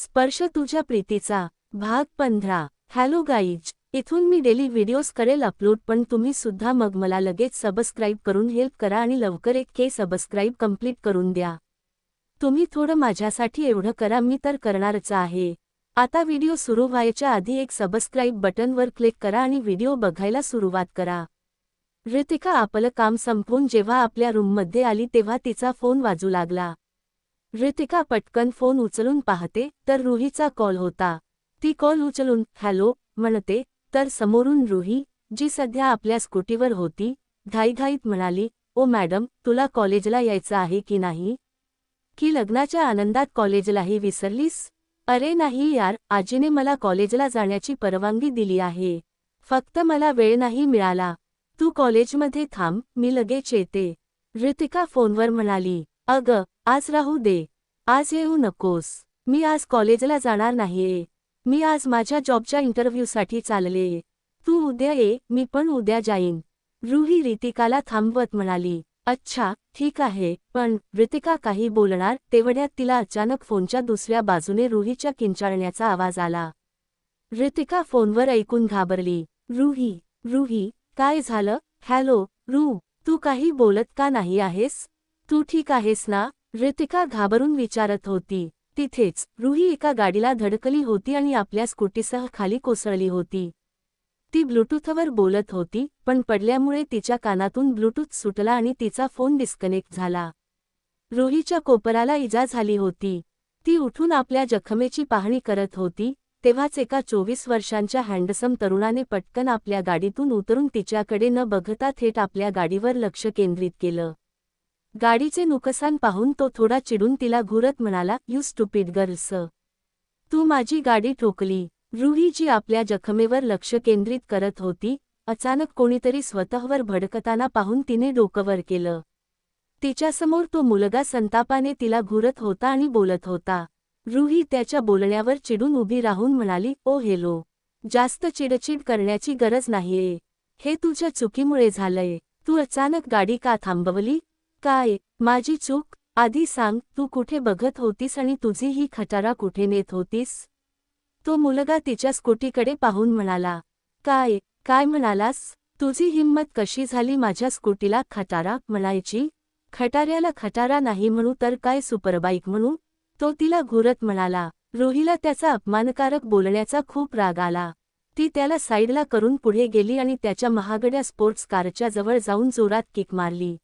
स्पर्श तुझ्या प्रीतीचा. भाग पंधरा. हॅलो गाईज इथून मी डेली व्हिडिओज करेल अपलोड पण तुम्ही सुद्धा मग मला लगेच सबस्क्राईब करून हेल्प करा आणि लवकर एक के सबस्क्राईब कंप्लीट करून द्या. तुम्ही थोडं माझ्यासाठी एवढं करा मी तर करणारच आहे. आता व्हिडिओ सुरू व्हायच्या आधी एक सबस्क्राईब बटनवर क्लिक करा आणि व्हिडिओ बघायला सुरुवात करा. ऋतिका आपलं काम संपवून जेव्हा आपल्या रूममध्ये आली तेव्हा तिचा फोन वाजू लागला. ऋतिका पटकन फोन उचलून पाहते तर रुहीचा कॉल होता. ती कॉल उचलून हॅलो म्हणते तर समोरून रुही जी सध्या आपल्या स्कूटीवर होती घाईघाईत म्हणाली ओ मॅडम तुला कॉलेजला यायचं आहे की नाही? की लग्नाच्या आनंदात कॉलेजलाही विसरलीस? अरे नाही यार आजीने मला कॉलेजला जाण्याची परवानगी दिली आहे. फक्त मला वेळ नाही मिळाला. तू कॉलेजमध्ये थांब मी लगेच येते. ऋतिका फोनवर म्हणाली अग आज राहू दे. आज येऊ नकोस. मी आज कॉलेजला जाणार नाहीये. मी आज माझ्या जॉबच्या इंटरव्ह्यूसाठी चालले. तू उद्या ये मी पण उद्या जाईन. रुही रितिकाला थांबवत म्हणाली. अच्छा ठीक आहे. पण ऋतिका काही बोलणार तेवढ्यात तिला अचानक फोनच्या दुसऱ्या बाजूने रुहीच्या किंचाळण्याचा आवाज आला. ऋतिका फोनवर ऐकून घाबरली. रुही रुही काय झालं? हॅलो रू तू काही बोलत का नाही आहेस? तू ठीक आहेस ना? ऋतिका घाबरून विचारत होती. तिथेच रुही एका गाडीला धडकली होती आणि आपल्या स्कूटीसह खाली कोसळली होती. ती ब्लूटूथवर बोलत होती पण पडल्यामुळे तिच्या कानातून ब्लूटूथ सुटला आणि तिचा फोन डिस्कनेक्ट झाला. रुहीच्या कोपराला इजा झाली होती. ती उठून आपल्या जखमेची पाहणी करत होती तेव्हाच एका चोवीस वर्षांच्या हँडसम तरुणाने पटकन आपल्या गाडीतून उतरून तिच्याकडे न बघता थेट आपल्या गाडीवर लक्ष केंद्रित केलं. गाडीचे नुकसान पाहून तो थोडा चिडून तिला घुरत म्हणाला यू स्टुपिड गर्ल्स तू माझी गाडी ठोकली. रुही जी आपल्या जखमेवर लक्ष केंद्रित करत होती. अचानक कोणीतरी स्वतःवर भडकताना पाहून तिने डोकंवर केलं. तिच्यासमोर तो मुलगा संतापाने तिला घुरत होता आणि बोलत होता. रुही त्याच्या बोलण्यावर चिडून उभी राहून म्हणाली ओ हेलो. जास्त चिडचिड करण्याची गरज नाहीये. हे तुझ्या चुकीमुळे झालंय. तू अचानक गाडी का थांबवली? काय माझी चूक? आधी सांग तू कुठे बघत होतीस आणि तुझी ही खटारा कुठे नेत होतीस? तो मुलगा तिच्या स्कूटीकडे पाहून म्हणाला काय काय म्हणालास? तुझी हिंमत कशी झाली माझ्या स्कूटीला खटारा म्हणायची? खटाऱ्याला खटारा नाही म्हणू तर काय सुपरबाईक म्हणू? तो तिला घुरत म्हणाला रोहीला त्याचा अपमानकारक बोलण्याचा खूप राग आला. ती त्याला साईडला करून पुढे गेली आणि त्याच्या महागड्या स्पोर्ट्स कारच्या जवळ जाऊन जोरात किक मारली.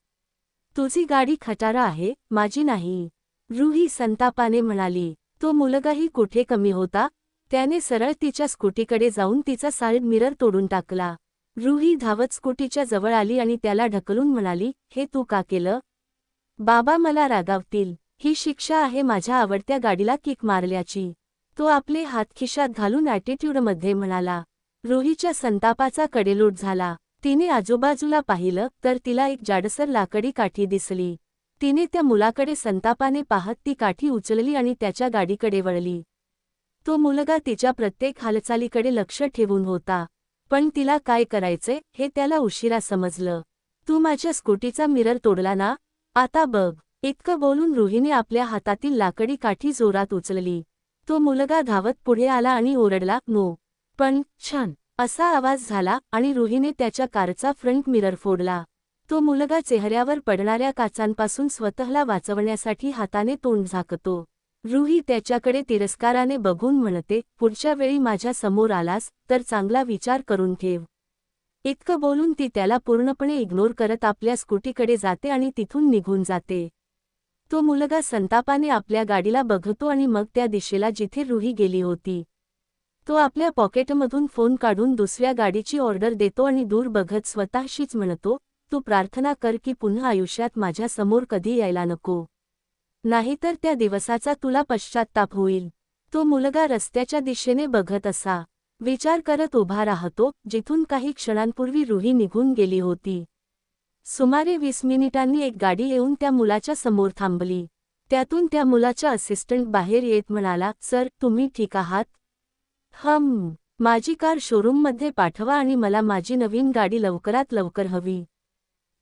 तुझी गाडी खटारा आहे माझी नाही. रुही संतापाने म्हणाली तो मुलगाही कुठे कमी होता? त्याने सरळ तिच्या स्कूटीकडे जाऊन तिचा साईड मिरर तोडून टाकला. रुही धावत स्कूटीच्या जवळ आली आणि त्याला ढकलून म्हणाली हे तू का केलं? बाबा मला रागावतील. ही शिक्षा आहे माझ्या आवडत्या गाडीला किक मारल्याची. तो आपले हात खिशात घालून ॲटिट्यूडमध्ये म्हणाला. रूहीच्या संतापाचा कडेलूट झाला. तिने आजूबाजूला पाहिलं तर तिला एक जाडसर लाकडी काठी दिसली. तिने त्या मुलाकडे संतापाने पाहत ती काठी उचलली आणि त्याच्या गाडीकडे वळली. तो मुलगा तिच्या प्रत्येक हालचालीकडे लक्ष ठेवून होता. पण तिला काय करायचे हे त्याला उशिरा समजलं. तू माझ्या स्कूटीचा मिरर तोडला ना? आता बघ. इतकं बोलून रुहीने आपल्या हातातील लाकडी काठी जोरात उचलली. तो मुलगा धावत पुढे आला आणि ओरडला नो. पण छान. असा आवाज झाला आणि रुहीने त्याच्या कारचा फ्रंट मिरर फोडला. तो मुलगा चेहऱ्यावर पडणाऱ्या काचांपासून स्वतःला वाचवण्यासाठी हाताने तोंड झाकतो. रुही त्याच्याकडे तिरस्काराने बघून म्हणते पुढच्या वेळी माझ्यासमोर आलास तर चांगला विचार करून ठेव इतकं बोलून ती त्याला पूर्णपणे इग्नोर करत आपल्या स्कूटीकडे जाते आणि तिथून निघून जाते. तो मुलगा संतापाने आपल्या गाडीला बघतो आणि मग त्या दिशेला जिथे रुही गेली होती. तो आपल्या पॉकेटमधून फोन काढून दुसऱ्या गाडीची ऑर्डर देतो आणि दूर बघत स्वतःशीच म्हणतो तू प्रार्थना कर की पुन्हा आयुष्यात माझ्यासमोर कधी यायला नको. नाहीतर त्या दिवसाचा तुला पश्चात्ताप होईल. तो मुलगा रस्त्याच्या दिशेने बघत असा. विचार करत उभा राहतो जिथून काही क्षणांपूर्वी रुही निघून गेली होती. सुमारे वीस मिनिटांनी एक गाडी येऊन त्या मुलाच्या समोर थांबली. त्यातून त्या मुलाच्या असिस्टंट बाहेर येत म्हणाला सर तुम्ही ठीक आहात? हम माझी कार शोरूममध्ये पाठवा आणि मला माझी नवीन गाडी लवकरात लवकर हवी.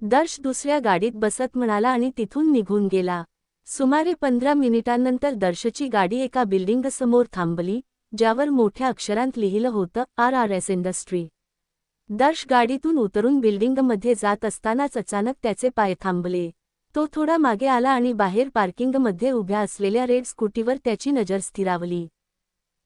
दर्श दुसऱ्या गाडीत बसत म्हणाला आणि तिथून निघून गेला. सुमारे पंधरा मिनिटांनंतर दर्शची गाडी एका बिल्डिंगसमोर थांबली ज्यावर मोठ्या अक्षरांत लिहिलं होतं आर आर एस इंडस्ट्री. दर्श गाडीतून उतरून बिल्डिंगमध्ये जात असतानाच अचानक त्याचे पाय थांबले. तो थोडा मागे आला आणि बाहेर पार्किंगमध्ये उभ्या असलेल्या रेड स्कूटीवर त्याची नजर स्थिरावली.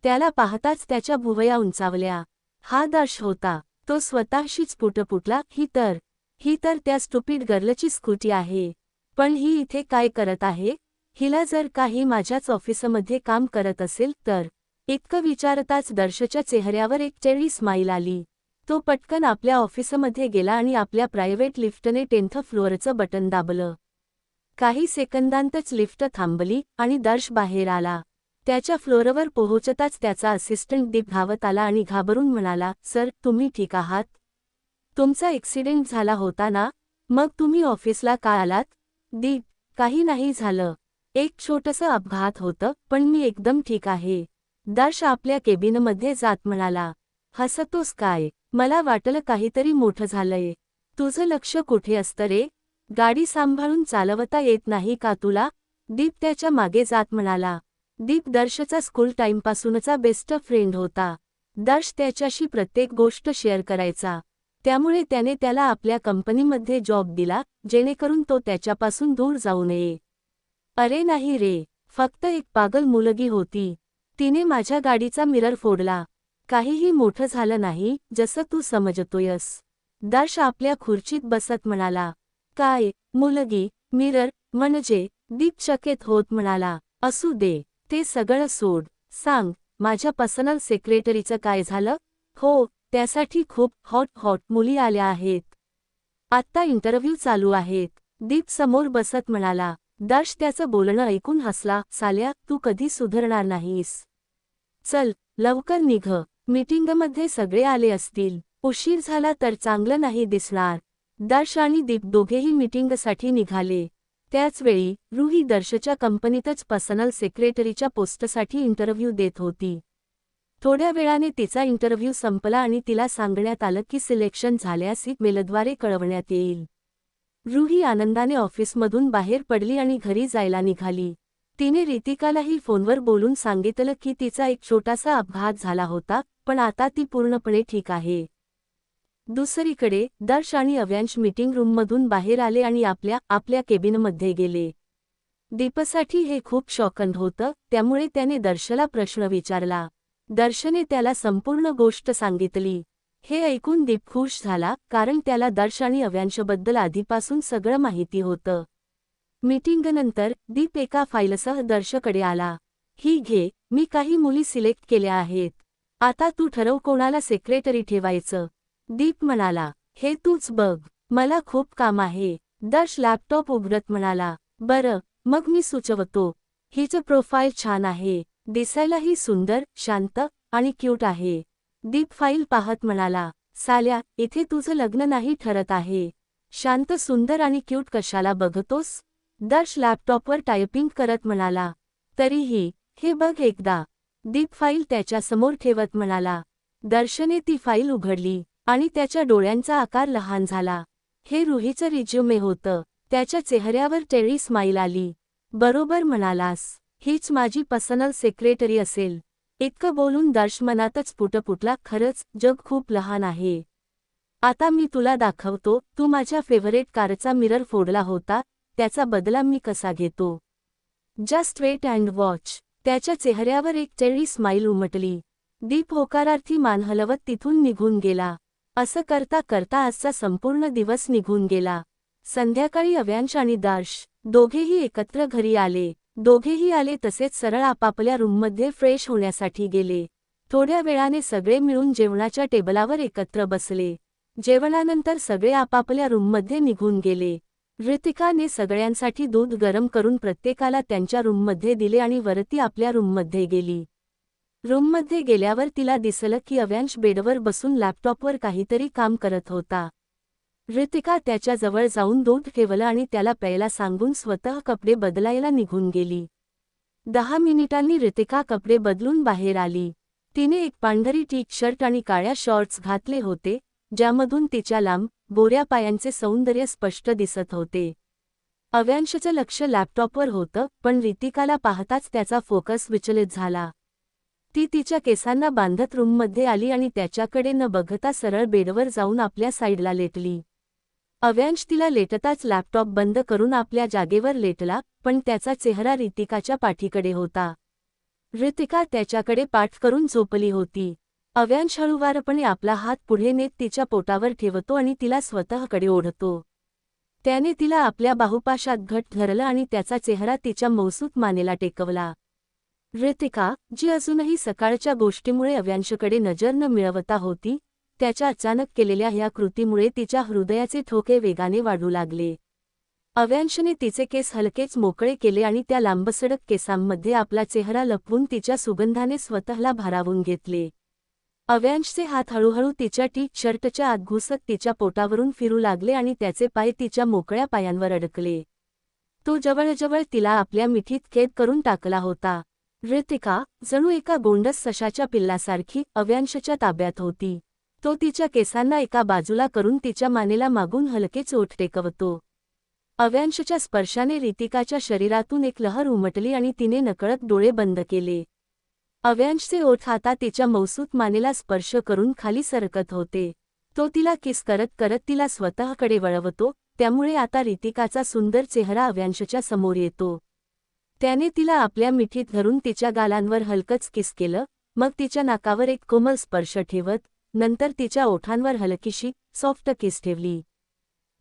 त्याला पाहताच त्याच्या भुवया उंचावल्या. हा दर्श होता. तो स्वतःशीच पुटपुटला ही तर ही तर त्या स्टुपिड गर्लची स्कूटी आहे. पण ही इथे काय करत आहे? हिला जर काही माझ्याच ऑफिसमध्ये काम करत असेल तर. इतकं विचारताच दर्शच्या चेहऱ्यावर एक चेळी स्माईल आली. तो पटकन आपल्या ऑफिसमध्ये गेला आणि आपल्या प्रायव्हेट लिफ्टने टेन्थ फ्लोअरचं बटन दाबलं. काही सेकंदांतच लिफ्ट थांबली आणि दर्श बाहेर आला. त्याच्या फ्लोरवर पोहोचताच त्याचा असिस्टंट दीप धावत आला आणि घाबरून म्हणाला सर तुम्ही ठीक आहात? तुमचा ॲक्सिडेंट झाला होता ना? मग तुम्ही ऑफिसला का आलात? दीप काही नाही झालं. एक छोटंसं अपघात होतं पण मी एकदम ठीक आहे. दर्श आपल्या केबिनमध्ये जात म्हणाला. हसतोस काय? मला वाटलं काहीतरी मोठं झालंय. तुझं लक्ष कुठे असतं रे? गाडी सांभाळून चालवता येत नाही का तुला? दीप त्याच्यामागे जात म्हणाला. दीप दर्शचा स्कूल टाईमपासूनचा बेस्ट फ्रेंड होता. दर्श त्याच्याशी प्रत्येक गोष्ट शेअर करायचा. त्यामुळे त्याने त्याला आपल्या कंपनीमध्ये जॉब दिला जेणेकरून तो त्याच्यापासून दूर जाऊ नये. अरे नाही रे फक्त एक पागल मुलगी होती. तिने माझ्या गाडीचा मिरर फोडला. काहीही मोठं झालं नाही जसं तू समजतोयस. दर्श आपल्या खुर्चीत बसत म्हणाला. काय मुलगी मिरर म्हणजे दीप चकित होत म्हणाला. असू दे. ते सगळं सोड. सांग माझ्या पर्सनल सेक्रेटरीचं काय झालं? हो त्यासाठी खूप हॉट हॉट मुली आल्या आहेत. आत्ता इंटरव्ह्यू चालू आहेत. दीप समोर बसत म्हणाला दर्श त्याचं बोलणं ऐकून हसला. साल्या तू कधी सुधरणार नाहीस. चल लवकर निघ. मीटिंगमध्ये सगळे आले असतील. उशीर झाला तर चांगलं नाही दिसणार. दर्श आणि दीप दोघेही मीटिंगसाठी निघाले. त्याचवेळी रुही दर्शच्या कंपनीतच पर्सनल सेक्रेटरीच्या पोस्टसाठी इंटरव्ह्यू देत होती. थोड्या वेळाने तिचा इंटरव्ह्यू संपला आणि तिला सांगण्यात आलं की सिलेक्शन झाल्यास मेलद्वारे कळवण्यात येईल. रुही आनंदाने ऑफिसमधून बाहेर पडली आणि घरी जायला निघाली. तिने रितिकालाही फोनवर बोलून सांगितलं की तिचा एक छोटासा अपघात झाला होता पण आता ती पूर्णपणे ठीक आहे. दुसरीकडे दर्श आणि अव्यांश मीटिंग रूममधून बाहेर आले आणि आपल्या आपल्या केबिनमध्ये गेले. दीपसाठी हे खूप शॉकंड होतं त्यामुळे त्याने दर्शला प्रश्न विचारला. दर्शने त्याला संपूर्ण गोष्ट सांगितली. हे ऐकून दीप खुश झाला कारण त्याला दर्श आणि अव्यांशबद्दल आधीपासून सगळं माहिती होतं. मीटिंगनंतर दीप एका फाईलसह दर्शकडे आला. ही घे मी काही मुली सिलेक्ट केल्या आहेत. आता तू ठरव कोणाला सेक्रेटरी ठेवायचं. दीप म्हणाला हे तूच बघ मला खूप काम आहे. दर्श लॅपटॉप उघडत म्हणाला बरं मग मी सुचवतो. हिचं प्रोफाईल छान आहे. दिसायलाही सुंदर शांत आणि क्यूट आहे. दीप फाईल पाहत म्हणाला साल्या इथे तुझं लग्न नाही ठरत आहे. शांत सुंदर आणि क्यूट कशाला बघतोस? दर्श लॅपटॉपवर टायपिंग करत म्हणाला तरीही हे बघ एकदा. दीप फाईल त्याच्यासमोर ठेवत म्हणाला दर्शने ती फाईल उघडली. आणि त्याच्या डोळ्यांचा आकार लहान झाला. हे रुहीचं रिज्युमे होतं. त्याच्या चेहऱ्यावर टेळी स्माईल आली. बरोबर म्हणालास. हीच माझी पर्सनल सेक्रेटरी असेल. इतकं बोलून दर्श मनातच पुटपुटला खरंच जग खूप लहान आहे. आता मी तुला दाखवतो तू माझ्या फेवरेट कारचा मिरर फोडला होता त्याचा बदला मी कसा घेतो. Just wait and watch. त्याच्या चेहऱ्यावर एक टेळी स्माईल उमटली. दीप होकारार्थी मान हलवत तिथून निघून गेला. असं करता करता आजचा संपूर्ण दिवस निघून गेला. संध्याकाळी अव्यांश आणि दार्श दोघेही एकत्र घरी आले. दोघेही आले तसेच सरळ आपापल्या रूममध्ये फ्रेश होण्यासाठी गेले. थोड्या वेळाने सगळे मिळून जेवणाच्या टेबलावर एकत्र बसले. जेवणानंतर सगळे आपापल्या रूममध्ये निघून गेले. ऋतिकाने सगळ्यांसाठी दूध गरम करून प्रत्येकाला त्यांच्या रूममध्ये दिले आणि वरती आपल्या रूममध्ये गेली. रूममध्ये गेल्यावर तिला दिसलं की अव्यांश बेडवर बसून लॅपटॉपवर काहीतरी काम करत होता. ऋतिका त्याच्याजवळ जाऊन दूध ठेवलं आणि त्याला प्यायला सांगून स्वतः कपडे बदलायला निघून गेली. दहा मिनिटांनी ऋतिका कपडे बदलून बाहेर आली. तिने एक पांढरी टी शर्ट आणि काळ्या शॉर्ट्स घातले होते ज्यामधून तिच्या लांब बोऱ्या पायांचे सौंदर्य स्पष्ट दिसत होते. अव्यांशचं लक्ष लॅपटॉपवर होतं पण रितिकाला पाहताच त्याचा फोकस विचलित झाला. ती तिच्या केसांना बांधत रूममध्ये आली आणि त्याच्याकडे न बघता सरळ बेडवर जाऊन आपल्या साईडला लेटली. अव्यांश तिला लेटताच लॅपटॉप बंद करून आपल्या जागेवर लेटला पण त्याचा चेहरा रितिकाच्या पाठीकडे होता. रितिका त्याच्याकडे पाठ करून झोपली होती. अव्यांश हळूवारपणे आपला हात पुढे नेत तिच्या पोटावर ठेवतो आणि तिला स्वतःकडे ओढतो. त्याने तिला आपल्या बाहुपाशात घट धरलं आणि त्याचा चेहरा तिच्या मौसूत मानेला टेकवला. रितिका जी अजूनही सकाळच्या गोष्टीमुळे अव्यांशकडे नजर न मिळवता होती त्याच्या अचानक केलेल्या ह्या कृतीमुळे तिच्या हृदयाचे ठोके वेगाने वाढू लागले. अव्यांशने तिचे केस हलकेच मोकळे केले आणि त्या लांबसडक केसांमध्ये आपला चेहरा लपवून तिच्या सुगंधाने स्वतःला भारावून घेतले. अव्यांशचे हात हळूहळू तिच्या टी शर्टच्या आत घुसत तिच्या पोटावरून फिरू लागले आणि त्याचे पाय तिच्या मोकळ्या पायांवर अडकले. तो जवळजवळ तिला आपल्या मिठीत कैद करून टाकला होता. ऋतिका जणू एका गोंडस सशाच्या पिल्लासारखी अव्यांशच्या ताब्यात होती. तो तिच्या केसांना एका बाजूला करून तिच्या मानेला मागून हलके चोट टेकवतो. अव्यांशच्या स्पर्शाने रितिकाच्या शरीरातून एक लहर उमटली आणि तिने नकळत डोळे बंद केले. अव्यांशचे ओठ आता तिच्या मौसूत मानेला स्पर्श करून खाली सरकत होते. तो तिला किस करत करत तिला स्वतःकडे वळवतो त्यामुळे आता रितिकाचा सुंदर चेहरा अव्यांशच्या समोर येतो. त्याने तिला आपल्या मिठीत धरून तिच्या गालांवर हलकच किस केलं मग तिच्या नाकावर एक कोमल स्पर्श ठेवत नंतर तिच्या ओठांवर हलकीशी सॉफ्ट किस ठेवली.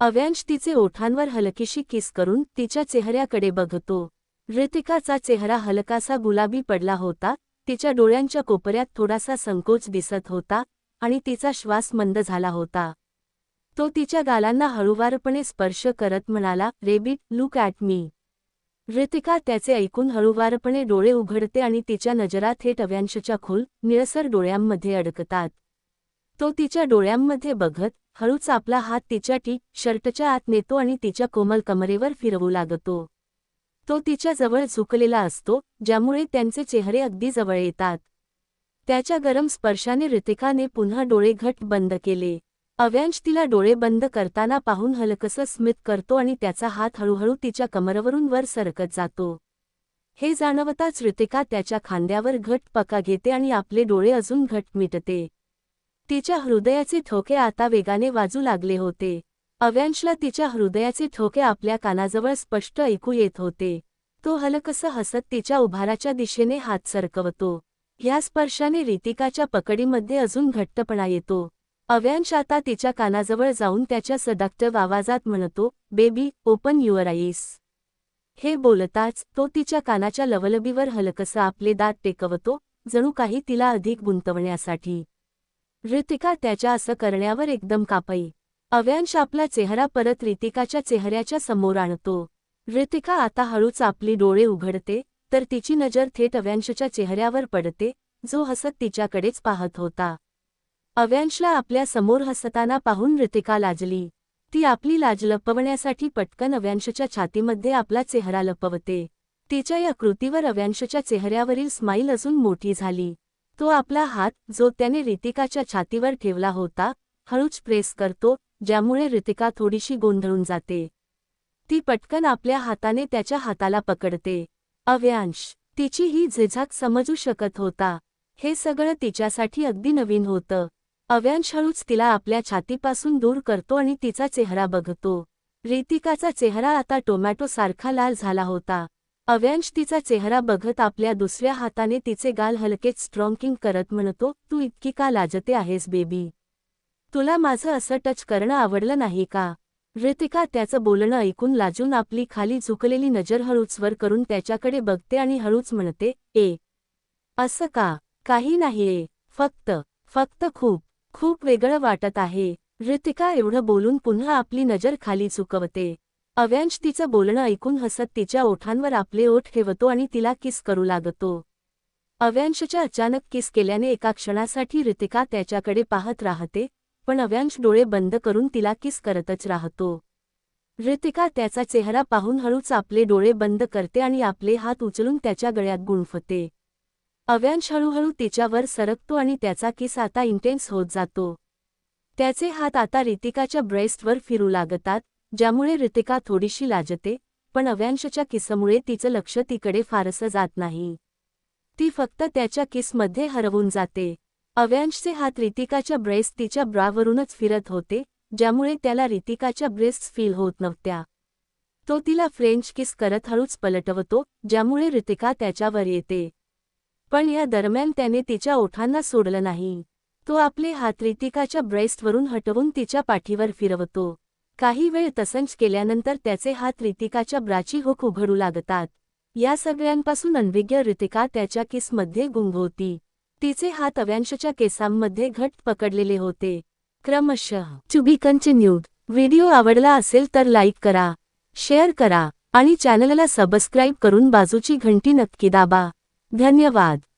अव्यांश तिचे ओठांवर हलकीशी किस करून तिच्या चेहऱ्याकडे बघतो. ऋतिकाचा चेहरा हलकासा गुलाबी पडला होता तिच्या डोळ्यांच्या कोपऱ्यात थोडासा संकोच दिसत होता आणि तिचा श्वास मंद झाला होता. तो तिच्या गालांना हळूवारपणे स्पर्श करत म्हणाला rabbit look at me. Ritika त्याचे ऐकून हळूवारपणे डोळे उघडते आणि तिच्या नजरा थेट अव्यांशच्या खोल निळसर डोळ्यांमध्ये अडकतात. तो तिच्या डोळ्यांमध्ये बघत हळूच आपला हात तिच्या टी शर्टच्या आत नेतो आणि तिच्या कोमल कमरेवर फिरवू लागतो. तो तिच्या जवळ झुकलेला असतो ज्यामुळे त्यांचे चेहरे अगदी जवळ येतात. त्याच्या गरम स्पर्शाने ऋतिकाने पुन्हा डोळे घट बंद केले. अव्यांश तिला डोळे बंद करताना पाहून हलकसं स्मित करतो आणि त्याचा हात हळूहळू तिच्या कमरवरून वर सरकत जातो. हे जाणवताच ऋतिका त्याच्या खांद्यावर घट पका घेते आणि आपले डोळे अजून घट मिटते. तिच्या हृदयाचे ठोके आता वेगाने वाजू लागले होते. अव्यांशला तिच्या हृदयाचे ठोके आपल्या कानाजवळ स्पष्ट ऐकू येत होते. तो हलकसं हसत तिच्या उभाराच्या दिशेने हात सरकवतो. ह्या स्पर्शाने रितिकाच्या पकडीमध्ये अजून घट्टपणा येतो. अव्यांश आता तिच्या कानाजवळ जाऊन त्याच्या सदाक्तव आवाजात म्हणतो बेबी ओपन युअर आईस हे बोलताच तो तिच्या कानाच्या लवलबीवर हलकसं आपले दात टेकवतो जणू काही तिला अधिक गुंतवण्यासाठी. ऋतिका त्याच्या असं करण्यावर एकदम कापई. अव्यांश आपला चेहरा परत रितिकाच्या चेहऱ्याच्या समोर आणतो. ऋतिका आता हळूच आपली डोळे उघडते तर तिची नजर थेट अव्यांशच्या चेहऱ्यावर पडते जो हसत तिच्याकडेच पाहत होता. अव्यांशला आपल्यासमोर हसताना पाहून ऋतिका लाजली. ती आपली लाज लपवण्यासाठी पटकन अव्यांशच्या छातीमध्ये आपला चेहरा लपवते. तिच्या या कृतीवर अव्यांशच्या चेहऱ्यावरील स्माईल अजून मोठी झाली. तो आपला हात जो त्याने रितिकाच्या छातीवर ठेवला होता हळूच प्रेस करतो ज्यामुळे ऋतिका थोडीशी गोंधळून जाते. ती पटकन आपल्या हाताने त्याच्या हाताला पकडते. अव्यांश तिची ही झिझाक समजू शकत होता. हे सगळं तिच्यासाठी अगदी नवीन होतं. अव्यांश हळूच तिला आपल्या छातीपासून दूर करतो आणि तिचा चेहरा बघतो. रितिकाचा चेहरा आता टोमॅटो सारखा लाल झाला होता. अव्यांश तिचा चेहरा बघत आपल्या दुसऱ्या हाताने तिचे गाल हलकेच स्ट्रॉंकिंग करत म्हणतो तू इतकी का लाजते आहेस बेबी? तुला माझं असं टच करणं आवडलं नाही का? ऋतिका त्याचं बोलणं ऐकून लाजून आपली खाली झुकलेली नजर हळूच वर करून त्याच्याकडे बघते आणि हळूच म्हणते ए असं का? काही नाहीये. फक्त फक्त खूप. खूप वेगळं वाटत आहे. ऋतिका एवढं बोलून पुन्हा आपली नजर खाली चुकवते. अव्यांश तिचं बोलणं ऐकून हसत तिच्या ओठांवर आपले ओठ ठेवतो आणि तिला किस करू लागतो. अव्यांशच्या अचानक किस केल्याने एका क्षणासाठी ऋतिका त्याच्याकडे पाहत राहते पण अव्यांश डोळे बंद करून तिला किस करतच राहतो. ऋतिका त्याचा चेहरा पाहून हळूच आपले डोळे बंद करते आणि आपले हात उचलून त्याच्या गळ्यात गुंफते. अव्यांश हळूहळू तिच्यावर सरकतो आणि त्याचा किस आता इंटेन्स होत जातो. त्याचे हात आता रितिकाच्या ब्रेस्टवर फिरू लागतात ज्यामुळे रितिका थोडीशी लाजते पण अव्यांशच्या किसमुळे तिचं लक्ष तिकडे फारसं जात नाही. ती फक्त त्याच्या किसमध्ये हरवून जाते. अव्यांशचे हात रितिकाच्या ब्रेस्ट तिच्या ब्रावरूनच फिरत होते ज्यामुळे त्याला रितिकाच्या ब्रेस्ट फील होत नव्हत्या. तो तिला फ्रेंच किस करत हळूच पलटवतो ज्यामुळे रितिका त्याच्यावर येते. पण या दरम्यान त्याने तिच्या ओठांना सोडलं नाही. तो आपले हात रितिकाच्या ब्रेस्टवरून हटवून तिच्या पाठीवर फिरवतो. काही वेळ तसंच केल्यानंतर त्याचे हात रितिकाच्या ब्राची हुक उघडू लागतात. या सगळ्यांपासून अनविज्ञ रितिका त्याच्या किसमध्ये गुंगवती. तिचे हात अव्यांशच्या केसांमध्ये घट पकडलेले होते. क्रमशः चुबी कंटिन्यूड व्हिडिओ आवडला असेल तर लाईक करा शेअर करा आणि चॅनलला सबस्क्राईब करून बाजूची घंटी नक्की दाबा. ધન્યવાદ